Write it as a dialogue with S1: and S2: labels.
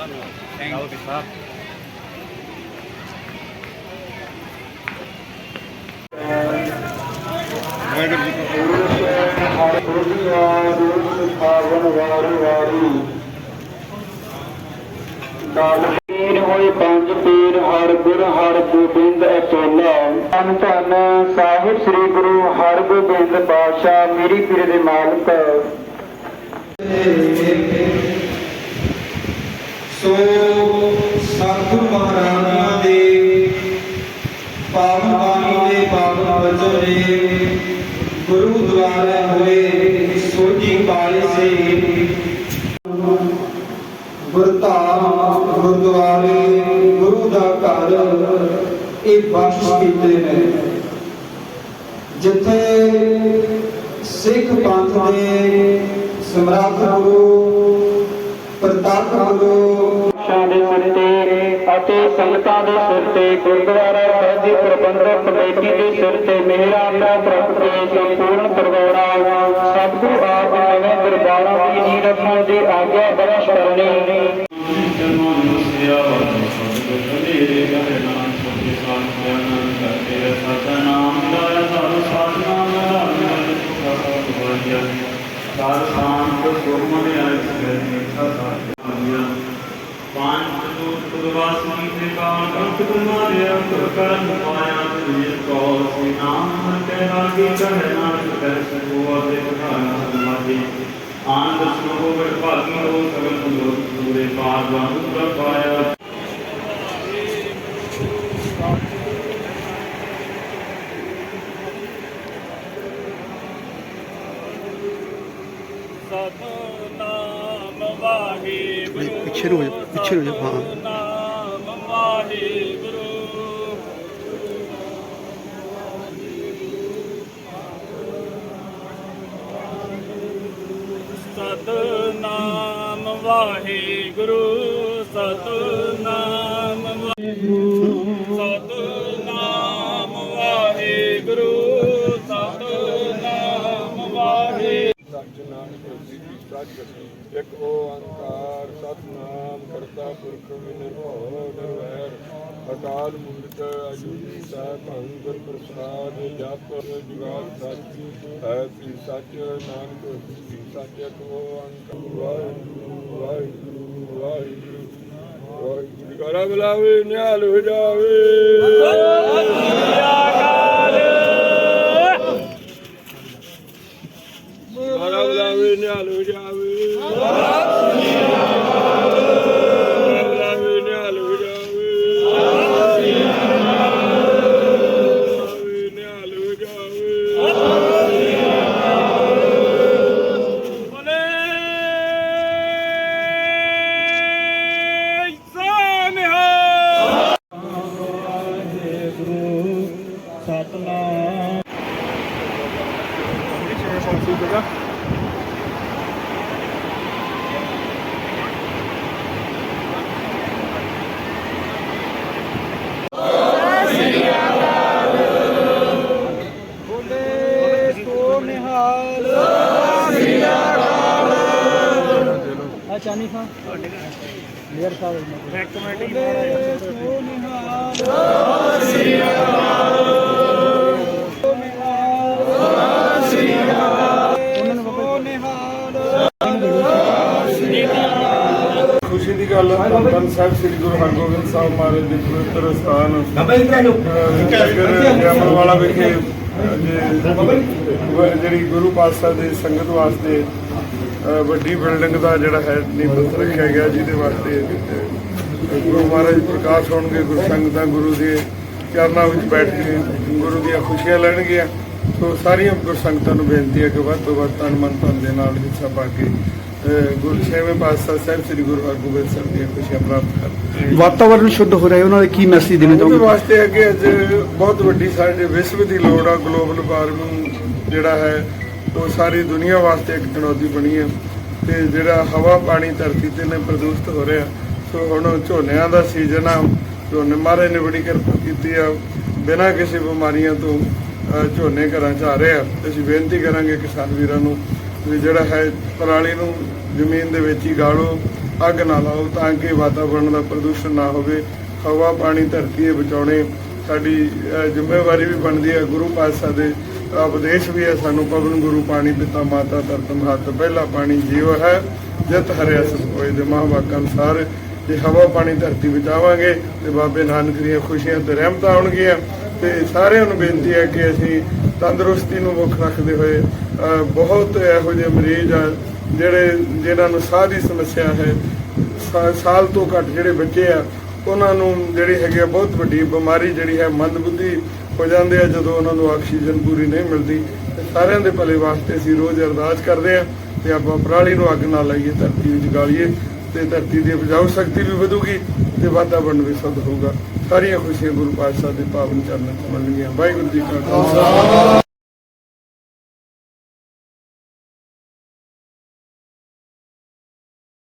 S1: ਸਾਨੂੰ thank you ਸਾਹਿਬ
S2: ਵਾਹਿਗੁਰੂ ਜੀ
S3: ਪੀਰ ਹੋਏ ਪੰਜ ਪੀਰ ਹਰ ਗੁਰ ਹਰ ਗੋਬਿੰਦ ਅਟੋਲਾ ਧੰਨ ਧੰਨ ਸਾਹਿਬ ਸ੍ਰੀ ਗੁਰੂ ਹਰਗੋਬਿੰਦ ਪਾਤਸ਼ਾਹ ਮੇਰੀ ਪੀਰ ਦੇ ਮਾਲਕ
S4: ਸੋ ਸਤਿਗੁਰੂ ਮਹਾਰਾਜ ਦੇ ਪਾਵਨ ਬਾਣੀ ਦੇ ਪਾਵਨ ਵਚਨ ਨੇ ਗੁਰੂ ਦੁਆਰੇ ਹੋਏ ਸੋਜੀ ਪਾਲੇ ਸੇ। ਗੁਰਧਾਮ ਗੁਰਦੁਆਰੇ ਗੁਰੂ ਦਾ ਘਰ ਇਹ ਬਖਸ਼ ਕੀਤੇ ਨੇ। ਜਿੱਥੇ ਸਿੱਖ ਪੰਥ ਦੇ ਸਮਰਾਟ ਗੁਰੂ, ਪ੍ਰਤਾਪ ਗੁਰੂ
S3: ਪਾਤਸ਼ਾਹ ਦੇ ਅਤੇ ਸੰਗਤਾਂ ਦੇ ਸਿਰ ਤੇ ਗੁਰਦੁਆਰਾ ਸਾਹਿਬ ਦੀ ਪ੍ਰਬੰਧਕ ਕਮੇਟੀ ਦੇ ਸਿਰ ਤੇ ਮਿਹਰਾਂ ਦਾ ਪ੍ਰਭ ਕੇ ਸੰਪੂਰਨ ਕਰਵਾਉਣਾ ਸਤਿਗੁਰੂ ਆਪ ਨਵੇਂ ਦਰਬਾਰਾਂ ਦੀ ਨੀਂਹ ਰੱਖਣ ਦੀ ਆਗਿਆ ਬਖਸ਼ ਕਰਨੀ।
S5: ਸਾਧ ਸੰਤ ਸੁਰਮਨ ਆਇ ਸਗਲ ਸਾਧ ਪੰਜ ਦੂਤ ਪੁਰਵਾਸੀ ਤੇ ਕਾਲ ਕੰਕ ਤੁਮਾਰੇ ਅੰਤਰ ਕਰਨ ਪਾਇਆ ਤੁਝੇ ਕੋ ਸੇ ਨਾਮ ਤੇ ਲਾਗੀ ਕਹੇ ਨਾਨਕ ਕਰ ਸਕੋ ਅਤੇ ਬਖਾਨਾ ਸਮਾਧੀ। ਆਨੰਦ ਸੁਨੋ ਬੜ ਭਾਗੀ ਹੋ, ਸਗਲ ਸੁਨੋ ਪੂਰੇ ਪਾਰ ਵਾਂਗ ਪਾਇਆ।
S1: ਸਤਨਾਮ ਵਾਹਿਗੁਰੂ।
S2: ਪਿੱਛੇ ਨੂੰ ਹੋ ਜਾ ਪਿੱਛੇ ਨੂੰ ਹੋ। ਜਾ ਹਾਂ
S1: ਨਾਮ ਵਾਹਿਗੁਰੂ ਸਤਨਾਮ ਵਾਹਿਗੁਰੂ ਸਤਨਾਮ ਵਾਹਿਗੁਰੂ ਸਤਨਾਮ ਵਾਹਿਗੁਰੂ ਸਤਨਾਮ ਵਾਹਿਗੁਰੂ
S2: ਇੱਕ ਓੰਕਾਰ ਸਤਨਾਮ ਕਰਤਾ ਪੁਰਖ ਨਿਰਭਉ ਨਿਰਵੈਰ ਅਕਾਲ ਮੂਰਤ ਅਜੂਨੀ ਸਾਹਿਬ ਗੁਰ ਪ੍ਰਸਾਦ ਜਪ ਜੁਗਾਦ ਸੱਚ ਹੈ ਸ੍ਰੀ ਸੱਚ ਨਾਨਕ ਸ੍ਰੀ ਸੱਚ ਇੱਕ ਓੰਕਾਰ ਵਾਹਿਗੁਰੂ ਵਾਹਿਗੁਰੂ ਵਾਹਿਗੁਰੂ ਵਾਹਿਗੁਰੂ ਕਰਾ ਬਲਾਵੇ ਨਿਹਾਲ ਹੋ ਜਾਵੇ ਨਿਹਾਲ ਹੋ ਜਾਵੇ ਜਾਵੇ ਖੁਸ਼ੀ ਦੀ ਗੱਲ ਹੈ ਸਾਹਿਬ ਸ੍ਰੀ ਗੁਰੂ ਹਰਗੋਬਿੰਦ ਸਾਹਿਬ ਮਹਾਰਾਜ ਦੇ ਪਵਿੱਤਰ ਸਥਾਨ ਵਾਲਾ ਵਿਖੇ ਜਿਹੜੀ ਗੁਰੂ ਪਾਤਸ਼ਾਹ ਦੇ ਸੰਗਤ ਵਾਸਤੇ ਵੱਡੀ ਬਿਲਡਿੰਗ ਦਾ ਜਿਹੜਾ ਹੈ ਨਿਯਮਤ ਰੱਖਿਆ ਗਿਆ ਜਿਹਦੇ ਵਾਸਤੇ ਗੁਰੂ ਮਹਾਰਾਜ ਪ੍ਰਕਾਸ਼ ਹੋਣਗੇ ਗੁਰੂ ਸੰਗਤਾਂ ਗੁਰੂ ਦੇ ਚਰਨਾਂ ਵਿੱਚ ਬੈਠ ਕੇ ਗੁਰੂ ਦੀਆਂ ਖੁਸ਼ੀਆਂ ਲੈਣਗੀਆਂ। ਸੋ ਸਾਰੀਆਂ ਗੁਰੂ ਸੰਗਤਾਂ ਨੂੰ ਬੇਨਤੀ ਹੈ ਕਿ ਵੱਧ ਤੋਂ ਵੱਧ ਤਨ ਮਨ ਧਨ ਦੇ ਨਾਲ ਹਿੱਸਾ ਪਾ ਕੇ ਗੁਰੂ ਛੇਵੇਂ ਪਾਤਸ਼ਾਹ ਸਾਹਿਬ ਸ੍ਰੀ ਗੁਰੂ ਹਰਗੋਬਿੰਦ ਸਾਹਿਬ ਦੀਆਂ ਖੁਸ਼ੀਆਂ ਪ੍ਰਾਪਤ ਕਰਨ।
S6: ਵਾਤਾਵਰਣ ਸ਼ੁੱਧ ਹੋ ਰਿਹਾ ਉਹਨਾਂ ਦੇ ਕੀ ਮੈਸੇਜ ਦੇਣਾ ਚਾਹੁੰਦੇ
S2: ਵਾਸਤੇ ਅੱਗੇ ਅੱਜ ਬਹੁਤ ਵੱਡੀ ਸਾਡੇ ਵਿਸ਼ਵ ਦੀ ਲੋੜ ਆ ਗਲੋਬਲ ਵਾਰਮਿੰਗ ਜਿਹੜਾ ਹੈ ਉਹ ਸਾਰੀ ਦੁਨੀਆ ਵਾਸਤੇ ਇੱਕ ਚੁਣੌਤੀ ਬਣੀ ਹੈ ਤੇ ਜਿਹੜਾ ਹਵਾ, ਪਾਣੀ, ਧਰਤੀ ਤੇ ਨੇ ਪ੍ਰਦੂਸ਼ਿਤ ਹੋ ਰਿਹਾ, ਸੋ ਹੁਣ ਝੋਨਿਆਂ ਦਾ ਸੀਜ਼ਨ ਆ। ਝੋਨੇ ਮਾਰੇ ਨੇ ਬੜੀ ਕਿਰਪਾ ਕੀਤੀ ਆ। ਬਿਨਾਂ ਕਿਸੇ ਬਿਮਾਰੀਆਂ ਤੋਂ ਝੋਨੇ ਘਰਾਂ ਚ ਆ ਰਹੇ ਆ। ਤੇ ਅਸੀਂ ਬੇਨਤੀ ਕਰਾਂਗੇ ਕਿਸਾਨ ਵੀਰਾਂ ਨੂੰ ਵੀ ਜਿਹੜਾ ਹੈ, ਪਰਾਲੀ ਨੂੰ ਜ਼ਮੀਨ ਦੇ ਵਿੱਚ ਹੀ ਗਾਲੋ, ਅੱਗ ਨਾ ਲਾਓ ਤਾਂ ਕਿ ਵਾਤਾਵਰਣ ਦਾ ਪ੍ਰਦੂਸ਼ਣ ਨਾ ਹੋਵੇ। ਹਵਾ, ਪਾਣੀ, ਧਰਤੀ ਇਹ ਬਚਾਉਣੇ ਸਾਡੀ ਜ਼ਿੰਮੇਵਾਰੀ ਵੀ ਬਣਦੀ ਹੈ ਗੁਰੂ ਪਾਤਸ਼ਾਹ ਦੇ ਉਪਦੇਸ਼ ਵੀ ਹੈ, ਸਾਨੂੰ ਪਵਨ ਗੁਰੂ ਪਾਣੀ ਪਿਤਾ ਮਾਤਾ ਧਰਤ ਮਹਤ ਪਹਿਲਾ ਪਾਣੀ ਜੀਵ ਹੈ, ਜਿਤ ਹਰਿਆ ਸਭ ਕੋਇ ਦੇ ਮਹਾਂਵਾਕਾਂ ਅਨੁਸਾਰ। ਜੇ ਹਵਾ ਪਾਣੀ ਧਰਤੀ ਬਚਾਵਾਂਗੇ ਤੇ ਬਾਬੇ ਨਾਨਕ ਦੀਆਂ ਖੁਸ਼ੀਆਂ ਤੇ ਰਹਿਮਤਾਂ ਆਉਣਗੀਆਂ। ਤੇ ਸਾਰਿਆਂ ਨੂੰ ਬੇਨਤੀ ਹੈ ਕਿ ਅਸੀਂ ਤੰਦਰੁਸਤੀ ਨੂੰ ਮੁੱਖ ਰੱਖਦੇ ਹੋਏ ਬਹੁਤ ਇਹੋ ਜਿਹੇ ਮਰੀਜ਼ ਆ, ਜਿਹੜੇ, ਜਿਨ੍ਹਾਂ ਨੂੰ ਸਾਹ ਦੀ ਸਮੱਸਿਆ ਹੈ। ਸਾ- ਸਾਲ ਤੋਂ ਘੱਟ ਜਿਹੜੇ ਬੱਚੇ ਆ ਉਹਨਾਂ ਨੂੰ ਜਿਹੜੀ ਹੈਗੀ ਆ ਬਹੁਤ ਵੱਡੀ ਬਿਮਾਰੀ ਜਿਹੜੀ ਹੈ ਮੰਦਬੁੱਧੀ ਹੋ ਜਾਂਦੇ ਆ ਜਦੋਂ ਉਹਨਾਂ ਨੂੰ ਆਕਸੀਜਨ ਪੂਰੀ ਨਹੀਂ ਮਿਲਦੀ। ਸਾਰਿਆਂ ਦੇ ਭਲੇ ਵਾਸਤੇ ਅਸੀਂ ਰੋਜ਼ ਅਰਦਾਸ ਕਰਦੇ ਆ ਤੇ ਆਪਾਂ ਪਰਾਲੀ ਨੂੰ ਅੱਗ ਨਾ ਲਾਈਏ, ਧਰਤੀ ਵਿੱਚ ਗਾਲੀਏ ਤੇ ਧਰਤੀ ਦੀ ਉਪਜਾਊ ਸ਼ਕਤੀ ਵੀ ਵਧੂਗੀ ਤੇ ਵਾਤਾਵਰਣ ਵੀ ਸ਼ੁੱਧ ਹੋਊਗਾ। ਸਾਰੀਆਂ ਖੁਸ਼ੀਆਂ ਗੁਰੂ ਪਾਤਸ਼ਾਹ ਦੇ ਪਾਵਨ ਚਰਨਾਂ 'ਚ ਮਿਲਣਗੀਆਂ ਵਾਹਿਗੁਰੂ ਜੀ ਕਾ ਖਾਲਸਾ।